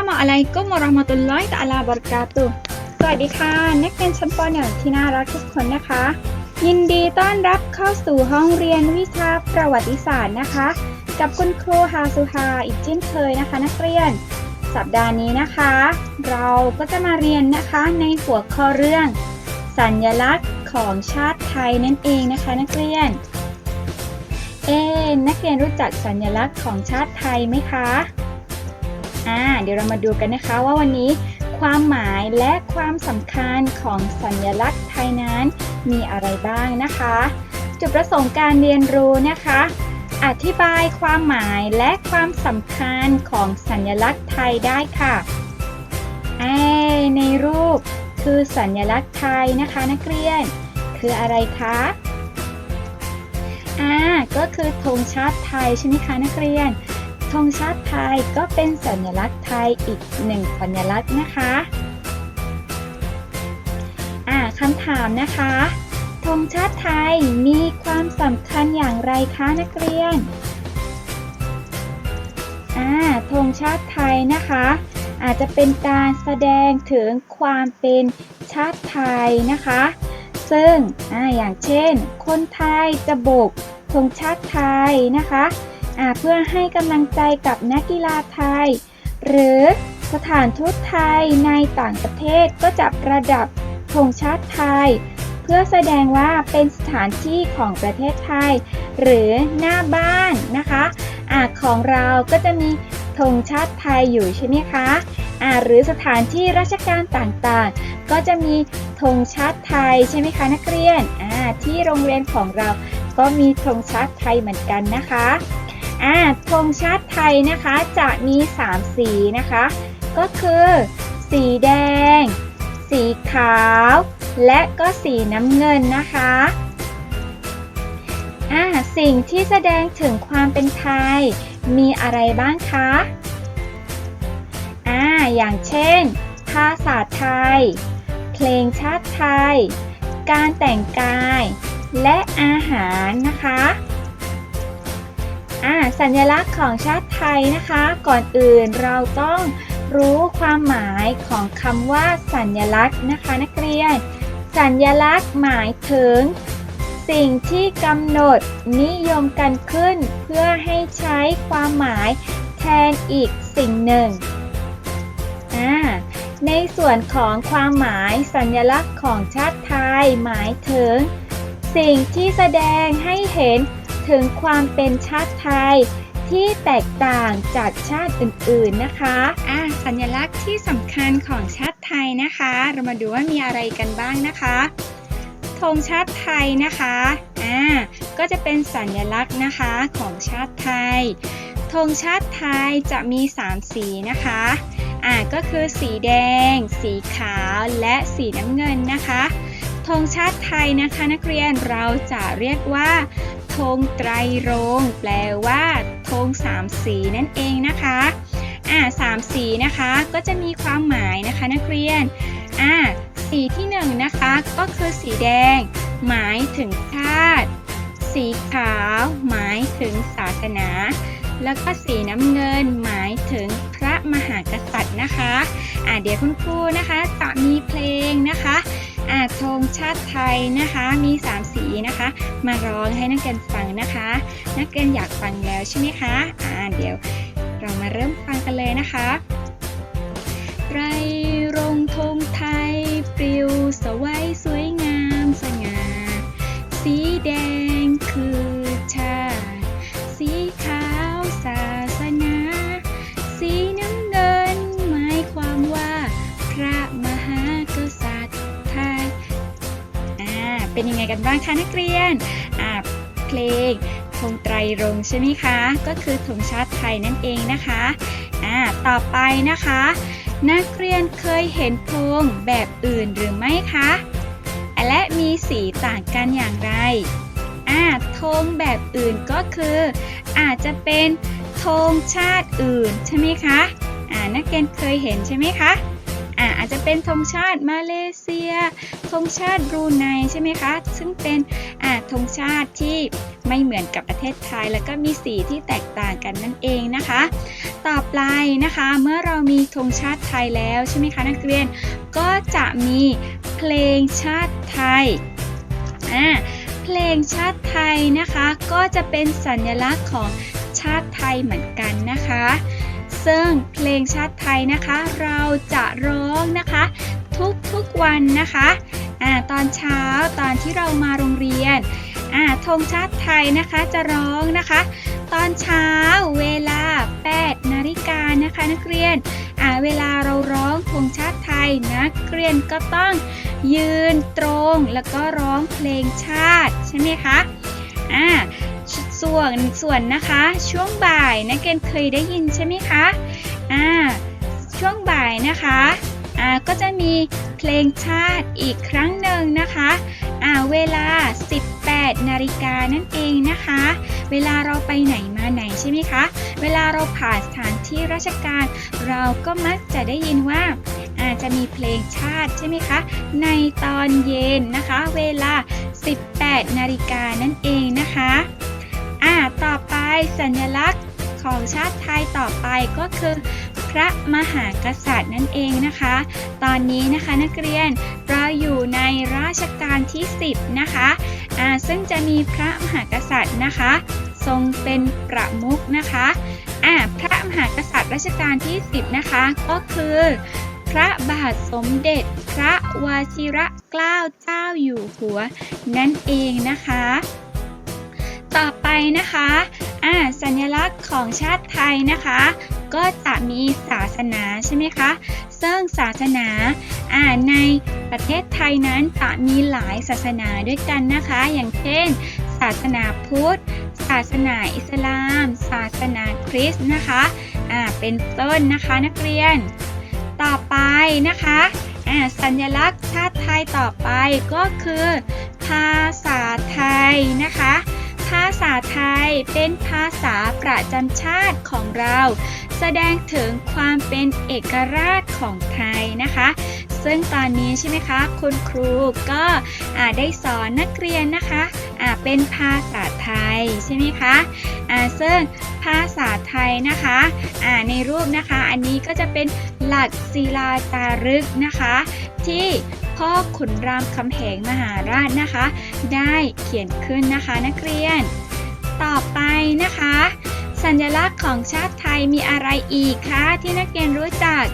ลามอะลัยกุมวะราะมะตุลลอฮิตะอาลาบะเราะกาตุสวัสดีค่ะนักเรียนชั้นป .1 ที่น่ารักทุกคนนะคะ ยินดีต้อนรับเข้าสู่ห้องเรียนวิชาประวัติศาสตร์นะคะ กับคุณครูฮาซุฮาอีกเช่นเคยนะคะ นักเรียน สัปดาห์นี้นะคะ เราก็จะมาเรียนนะคะในหัวข้อเรื่อง สัญลักษณ์ของชาติไทยนั่นเองนะคะ นักเรียน เอ๊นักเรียนรู้จักสัญลักษณ์ของชาติไทยไหมคะ อ่าเดี๋ยวเรามาดูกันนะคะว่าวันนี้ความหมายและความสำคัญของสัญลักษณ์ไทยนั้นมีอะไรบ้างนะคะ จุดประสงค์การเรียนรู้นะคะ อธิบายความหมายและความสำคัญของสัญลักษณ์ไทยได้ค่ะเอ้ในรูปคือสัญลักษณ์ไทยนะคะนักเรียน คืออะไรคะอ่าก็คือธงชาติไทยใช่ไหมคะนักเรียน ธงชาติไทยก็เป็นสัญลักษณ์ไทยอีกหนึ่งสัญลักษณ์นะคะอ่าคำถามนะคะธงชาติไทยมีความสำคัญอย่างไรคะนักเรียนอ่าธงชาติไทยนะคะ อาจจะเป็นการแสดงถึงความเป็นชาติไทยนะคะ ซึ่งออย่างเช่น คนไทยจะโบกธงชาติไทยนะคะ เพื่อให้กำลังใจกับนักกีฬาไทย หรือสถานทูตไทยในต่างประเทศก็จะประดับธงชาติไทย เพื่อแสดงว่าเป็นสถานที่ของประเทศไทย หรือหน้าบ้านนะคะอาของเราก็จะมีธงชาติไทยอยู่ใช่ไหมคะอาหรือสถานที่ราชการต่างๆ ก็จะมีธงชาติไทยใช่ไหมคะนักเรียนอาที่โรงเรียนของเราก็มีธงชาติไทยเหมือนกันนะคะ อ่าธงชาติไทยนะคะจะมี 3 สีนะคะ ก็คือ สีแดง สีขาว และก็สีน้ำเงินนะคะอ่าสิ่งที่แสดงถึงความเป็นไทย มีอะไรบ้างคะอ่าอย่างเช่น ภาษาไทย เพลงชาติไทย การแต่งกาย และอาหารนะคะ อ่าสัญลักษณ์ของชาติไทยนะคะ ก่อนอื่นเราต้องรู้ความหมายของคำว่า สัญลักษณ์นะคะนักเรียน สัญลักษณ์หมายถึง สิ่งที่กำหนดนิยมกันขึ้น เพื่อให้ใช้ความหมายแทนอีกสิ่งหนึ่งอ่าในส่วนของความหมายสัญลักษณ์ของชาติไทยหมายถึง สิ่งที่แสดงให้เห็น ถึงความเป็นชาติไทย ที่แตกต่างจากชาติอื่นๆนะคะอ่าสัญลักษณ์ที่สำคัญของชาติไทยนะคะ เรามาดูว่ามีอะไรกันบ้างนะคะธงชาติไทยนะคะ อ่า ก็จะเป็นสัญลักษณ์นะคะของชาติไทย ธงชาติไทยจะมี 3 สีนะคะ อ่า ก็คือสีแดง สีขาวและสีน้ำเงินนะคะ ธงชาติไทยนะคะนักเรียนเราจะเรียกว่า ธงไตรรงแปลว่าธงสามสีนั่นเองนะคะอ่าสามสีนะคะก็จะมีความหมายนะคะนักเรียนอ่าสีที่หนึ่งนะคะก็คือสีแดง หมายถึงชาติ สีขาว หมายถึงศาสนา แล้วก็สีน้ำเงินหมายถึงพระมหากษัตริย์นะคะอ่าเดี๋ยวคุณครูนะคะจะมีเพลงนะคะ อ่าธงชาติไทยนะคะมี 3 สีนะคะ มาร้องให้นักเรียนฟังนะคะ นักเรียนอยากฟังแล้วใช่ไหมคะอ่าเดี๋ยวเรามาเริ่มฟังกันเลยนะคะไรรงธงไทยปลิวสวัยสวยงามสง่าสีแดงคือ กันบ้างคะนักเรียนอ่าเพลงธงไตรรงใช่ไหมคะ ก็คือธงชาติไทยนั่นเองนะคะอ่าต่อไปนะคะ นักเรียนเคยเห็นธงแบบอื่นหรือไม่คะ และมีสีต่างกันอย่างไรอ่าธงแบบอื่นก็คือ อาจจะเป็นธงชาติอื่นใช่ไหมคะอ่านักเรียนเคยเห็นใช่ไหมคะ อ่าอาจจะเป็นธงชาติมาเลเซียธงชาติบรูไนใช่ไหมคะ ซึ่งเป็นอ่าธงชาติที่ไม่เหมือนกับประเทศไทย แล้วก็มีสีที่แตกต่างกันนั่นเองนะคะ ต่อไปนะคะ เมื่อเรามีธงชาติไทยแล้วใช่ไหมคะนักเรียนก็จะมีเพลงชาติไทยอ่าเพลงชาติไทยนะคะ ก็จะเป็นสัญลักษณ์ของชาติไทยเหมือนกันนะคะ ซึ่งเพลงชาติไทยนะคะ เราจะร้องนะคะ ทุกๆวันนะคะอ่าตอนเช้าตอนที่เรามาโรงเรียนอ่าธงชาติไทยนะคะจะร้องนะคะ ตอนเช้าเวลา 8 นาฬิกานะคะนักเรียนอ่าเวลาเราร้องธงชาติไทยนักเรียนก็ต้องยืนตรงแล้วก็ร้องเพลงชาติใช่ไหมคะอ่า ส่วนส่วนนะคะ ช่วงบ่ายนักเรียนเคยได้ยินใช่ไหมคะอ่าช่วงบ่ายนะคะอ่าก็จะมีเพลงชาติอีกครั้งหนึ่งนะคะอ่าเวลา 18นาฬิกานั่นเองนะคะ เวลาเราไปไหนมาไหนใช่ไหมคะ เวลาเราผ่านสถานที่ราชการ เราก็มักจะได้ยินว่าอาจจะมีเพลงชาติใช่ไหมคะ ในตอนเย็นนะคะ เวลา 18นาฬิกานั่นเองนะคะ อ่าต่อไปสัญลักษณ์ของชาติไทยต่อไปก็คือพระมหากษัตริย์นั่นเองนะคะ ตอนนี้นะคะนักเรียนเราอยู่ในรัชกาลที่ 10 นะคะอ่าซึ่งจะมีพระมหากษัตริย์นะคะ ทรงเป็นประมุขนะคะอ่าพระมหากษัตริย์รัชกาลที่ 10 นะคะก็คือ พระบาทสมเด็จ พระวชิระเกล้าเจ้าอยู่หัวนั่นเองนะคะ ต่อไปนะคะอ่าสัญลักษณ์ของชาติไทยนะคะ ก็จะมีศาสนาใช่ไหมคะซึ่งศาสนาอ่าในประเทศไทยนั้นจะมีหลายศาสนาด้วยกันนะคะ อย่างเช่น ศาสนาพุทธ ศาสนาอิสลาม ศาสนาคริสต์นะคะอ่าเป็นต้นนะคะนักเรียน ต่อไปนะคะอ่าสัญลักษณ์ชาติไทยต่อไปก็คือ ภาษาไทยนะคะ ภาษาไทยเป็นภาษาประจำชาติของเรา แสดงถึงความเป็นเอกราชของไทยนะคะ ซึ่งตอนนี้ใช่ไหมคะ คุณครูก็ได้สอนนักเรียนนะคะเป็นภาษาไทยใช่ไหมคะซึ่ง ภาษาไทยนะคะอ่าในรูปนะคะ อันนี้ก็จะเป็นหลักศิลาจารึกนะคะ ที่พ่อขุนรามคำแหงมหาราชนะคะ ได้เขียนขึ้นนะคะนักเรียน ต่อไปนะคะ สัญลักษณ์ของชาติไทยมีอะไรอีกคะที่นักเรียนรู้จัก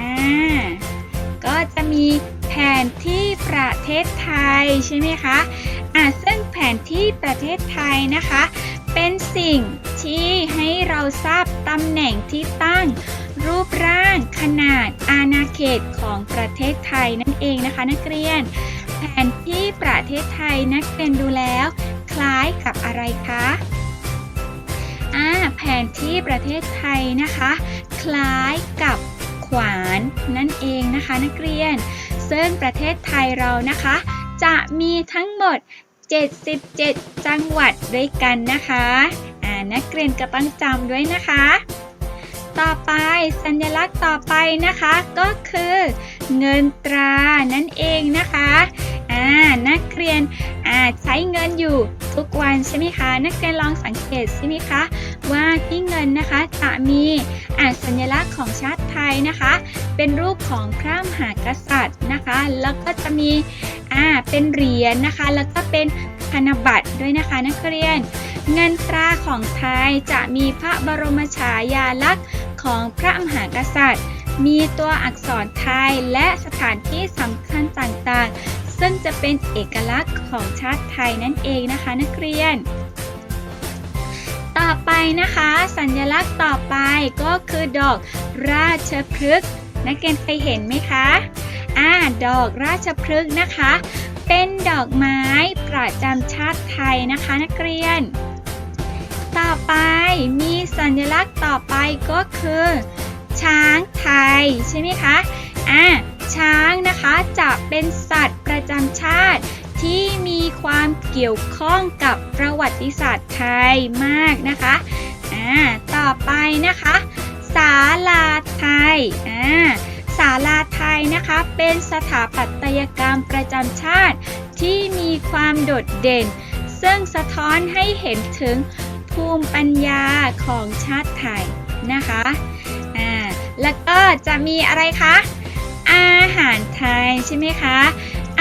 อ่าก็จะมีแผนที่ประเทศไทยใช่ไหมคะอ่าซึ่งแผนที่ประเทศไทยนะคะ เป็นสิ่งที่ให้เราทราบตำแหน่งที่ตั้ง รูปร่างขนาดอาณาเขตของประเทศไทยนั่นเองนะคะ นักเรียน แผนที่ประเทศไทยนักเรียนดูแล้ว คล้ายกับอะไรคะอ่าแผนที่ประเทศไทยนะคะ คล้ายกับขวานนั่นเองนะคะ นักเรียน ซึ่งประเทศไทยเรานะคะ จะมีทั้งหมด 77 จังหวัดด้วยกันนะคะอ่านักเรียนก็ต้องจำด้วยนะคะ ต่อไปสัญลักษณ์ต่อไปนะคะ ก็คือเงินตรานั่นเองนะคะอ่านักเรียนอ่าใช้เงินอยู่ทุกวันใช่ไหมคะ นักเรียนลองสังเกตใช่ไหมคะว่าที่เงินนะคะจะมีอ่าสัญลักษณ์ของชาติไทยนะคะ เป็นรูปของพระมหากษัตริย์นะคะ แล้วก็จะมีอ่าเป็นเหรียญนะคะ แล้วก็เป็นธนบัตรด้วยนะคะนักเรียน เงินตราของไทยจะมีพระบรมฉายาลักษณ์ของพระมหากษัตริย์ มีตัวอักษรไทยและสถานที่สำคัญต่างๆ ซึ่งจะเป็นเอกลักษณ์ของชาติไทยนั่นเองนะคะนักเรียนต่อไปนะคะ สัญลักษณ์ต่อไปก็คือดอกราชพฤกษ์ นักเรียนเคยเห็นไหมคะอ่าดอกราชพฤกษ์นะคะ เป็นดอกไม้ประจำชาติไทยนะคะ นักเรียน ต่อไปมีสัญลักษณ์ต่อไปก็คือ ช้างไทยใช่ไหมคะอ่าช้างนะคะจะเป็นสัตว์ประจำชาติที่มีความเกี่ยวข้องกับประวัติศาสตร์ไทยมากนะคะ อ่า ต่อไปนะคะ ศาลาไทยอ่าศาลาไทยนะคะเป็นสถาปัตยกรรมประจำชาติ ที่มีความโดดเด่น ซึ่งสะท้อนให้เห็นถึงภูมิปัญญาของชาติไทยนะคะอ่าแล้วก็จะมีอะไรคะอาหารไทยใช่ไหมคะ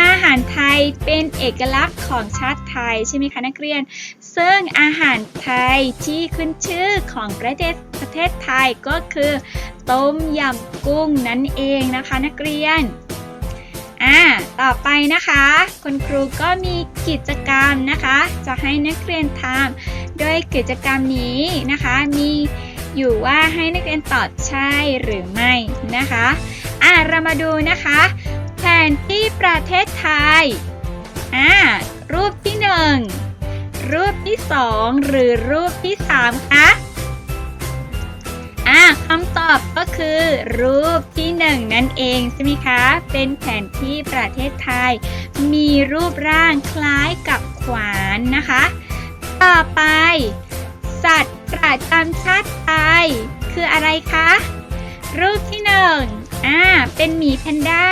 อาหารไทยเป็นเอกลักษณ์ของชาติไทยใช่ไหมคะนักเรียน ซึ่งอาหารไทยที่ขึ้นชื่อของประเทศ เทศไทยก็คือ ต้มยำกุ้งนั่นเองนะคะนักเรียน อ่า ต่อไปนะคะ คุณครูก็มีกิจกรรมนะคะ จะให้นักเรียนทำโดยกิจกรรมนี้นะคะ มีอยู่ว่าให้นักเรียนตอบใช่หรือไม่นะคะ อ่าเรามาดูนะคะ แผนที่ประเทศไทย อ่า รูปที่หนึ่งรูปที่สองหรือรูปที่สามคะ อ่าคำตอบก็คือรูปที่หนึ่งนั่นเองใช่ไหมคะ เป็นแผนที่ประเทศไทย มีรูปร่างคล้ายกับขวานนะคะ ต่อไป สัตว์ประจำชาติไทยคืออะไรคะ รูปที่หนึ่งอ่า เป็นหมีแพนด้า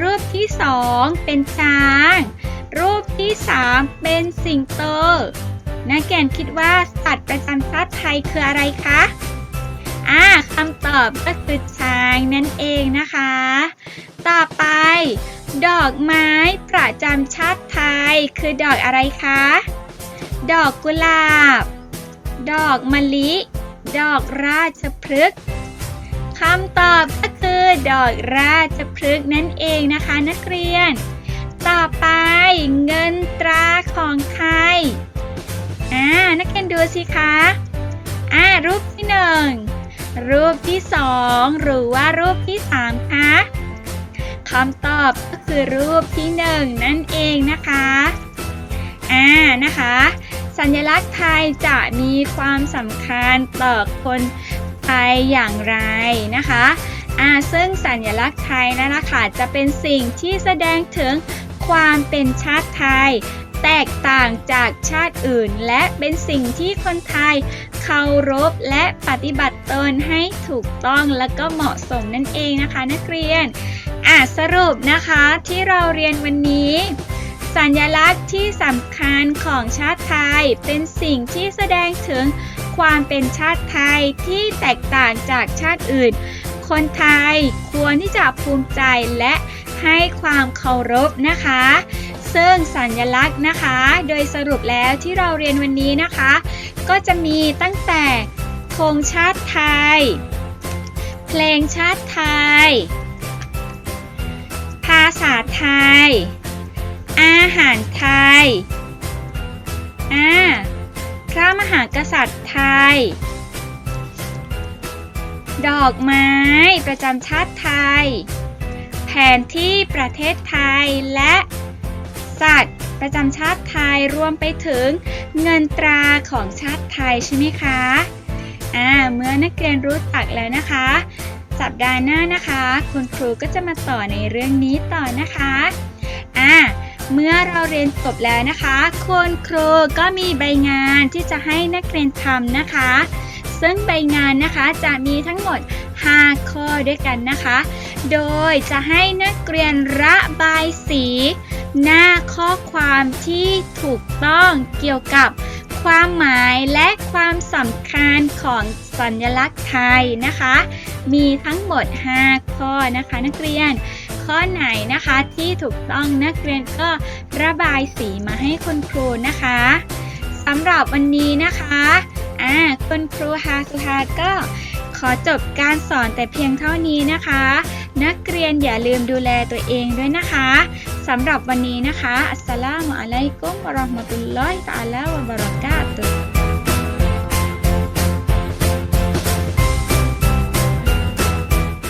รูปที่สองเป็นช้าง รูปที่สามเป็นสิงโตนักแกนคิดว่าสัตว์ประจำชาติไทยคืออะไรคะ อ่าคำตอบก็คือช้างนั่นเองนะคะ ต่อไป ดอกไม้ประจำชาติไทยคือดอกอะไรคะ ดอกกุหลาบ ดอกมะลิ ดอกราชพฤกษ์คำตอบก็คือดอกราชพฤกษ์นั่นเองนะคะนักเรียน ต่อไปเงินตราของใครอ่านักเรียนดูสิคะอ่ารูปที่หนึ่ง รูปที่สองหรือว่ารูปที่สามคะคำตอบก็คือรูปที่หนึ่งนั่นเองนะคะ อ่า นะคะ สัญลักษณ์ไทยจะมีความสำคัญต่อคนไทยอย่างไรนะคะอ่าซึ่งสัญลักษณ์ไทยนั่นนะคะจะเป็นสิ่งที่แสดงถึงความเป็นชาติไทย แตกต่างจากชาติอื่น และเป็นสิ่งที่คนไทย เคารพและปฏิบัติตนให้ถูกต้องและก็เหมาะสมนั่นเองนะคะ นักเรียนอะสรุปนะคะที่เราเรียนวันนี้ สัญลักษณ์ที่สำคัญของชาติไทย เป็นสิ่งที่แสดงถึงความเป็นชาติไทยที่แตกต่างจากชาติอื่น คนไทยควรที่จะภูมิใจและให้ความเคารพนะคะ ซึ่งสัญลักษณ์นะคะ โดยสรุปแล้วที่เราเรียนวันนี้นะคะ ก็จะมีตั้งแต่ธงชาติไทย เพลงชาติไทย ภาษาไทย อาหารไทยอ่าพระมหากษัตริย์ไทย ดอกไม้ประจำชาติไทย แผนที่ประเทศไทยและ สัตว์ ประจำชาติไทยรวมไปถึงเงินตราของชาติไทยใช่ไหมคะอ่าเมื่อนักเรียนรู้จักแล้วนะคะ สัปดาห์หน้านะคะ คุณครูก็จะมาต่อในเรื่องนี้ต่อนะคะอ่าเมื่อเราเรียนจบแล้วนะคะ คุณครูก็มีใบงานที่จะให้นักเรียนทำนะคะ ซึ่งใบงานนะคะจะมีทั้งหมด 5 ข้อด้วยกันนะคะ โดยจะให้นักเรียนระบายสี หน้าข้อความที่ถูกต้องเกี่ยวกับความหมายและความสำคัญของสัญลักษณ์ไทยนะคะ มีทั้งหมด 5 ข้อนะคะนักเรียน ข้อไหนนะคะที่ถูกต้องนักเรียนก็ระบายสีมาให้คุณครูนะคะสำหรับวันนี้นะคะอ่าคุณครูฮาสุฮาก็ขอจบการสอนแต่เพียงเท่านี้นะคะ นักเรียนอย่าลืมดูแลตัวเองด้วยนะคะสำหรับวันนี้นะคะ อัสสลามุอะลัยกุมวะเราะห์มะตุลลอฮิตะอาลาวะบะเราะกาตุฮ์